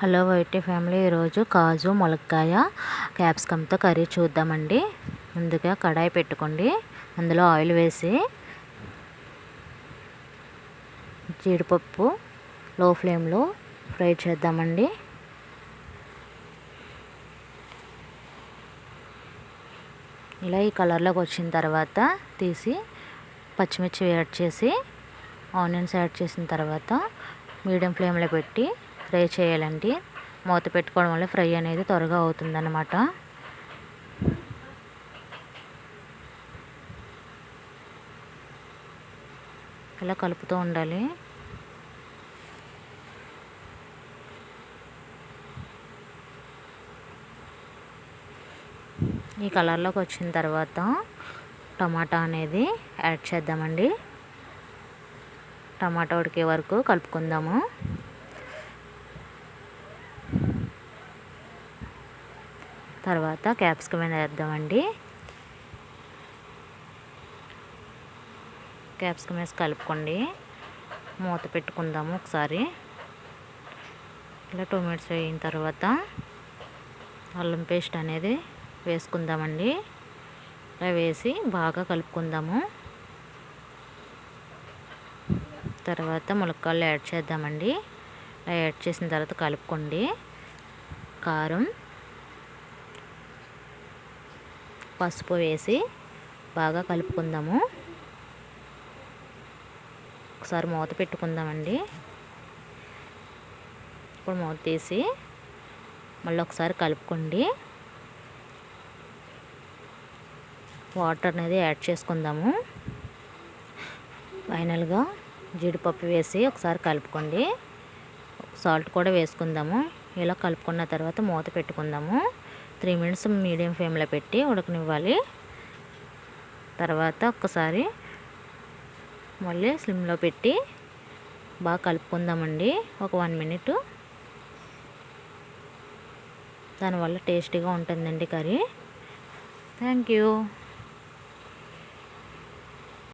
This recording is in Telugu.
హలో వైటీ ఫ్యామిలీ ఈరోజు కాజు ములక్కాయ క్యాప్సికమ్తో కర్రీ చూద్దామండి. ముందుగా కడాయి పెట్టుకోండి. అందులో ఆయిల్ వేసి జీడిపప్పు లో ఫ్లేమ్లో ఫ్రై చేద్దామండి. ఇలా ఈ కలర్లోకి వచ్చిన తర్వాత తీసి పచ్చిమిర్చి యాడ్ చేసి ఆనియన్స్ యాడ్ చేసిన తర్వాత మీడియం ఫ్లేమ్లో పెట్టి ఫ్రై చేయాలండి. మూత పెట్టుకోవడం వల్ల ఫ్రై అనేది త్వరగా అవుతుందన్నమాట. ఇలా కలుపుతూ ఉండాలి. ఈ కలర్లోకి వచ్చిన తర్వాత టమాటా అనేది యాడ్ చేద్దామండి. టమాటా ఉడికే వరకు కలుపుకుందాము. తర్వాత క్యాప్సికమ్ వేద్దామండి. క్యాప్సికమ్ వేసి కలుపుకోండి. మూత పెట్టుకుందాము ఒకసారి. ఇలా టూ మినిట్స్ వేయిన తర్వాత అల్లం పేస్ట్ అనేది వేసుకుందామండి. ఇలా వేసి బాగా కలుపుకుందాము. తర్వాత ములక్కాయలు యాడ్ చేద్దామండి. యాడ్ చేసిన తర్వాత కలుపుకోండి. కారం పసుపు వేసి బాగా కలుపుకుందాము. ఒకసారి మూత పెట్టుకుందామండి. ఇప్పుడు మూత తీసి మళ్ళీ ఒకసారి కలుపుకోండి. వాటర్ అనేది యాడ్ చేసుకుందాము. ఫైనల్గా జీడిపప్పు వేసి ఒకసారి కలుపుకోండి. సాల్ట్ కూడా వేసుకుందాము. ఇలా కలుపుకున్న తర్వాత మూత పెట్టుకుందాము. త్రీ మినిట్స్ మీడియం ఫ్లేమ్లో పెట్టి ఉడకనివ్వాలి. తర్వాత ఒక్కసారి మళ్ళీ స్లిమ్లో పెట్టి బాగా కలుపుకుందామండి. ఒక వన్ మినిట్. దానివల్ల టేస్టీగా ఉంటుందండి కర్రీ. Thank you.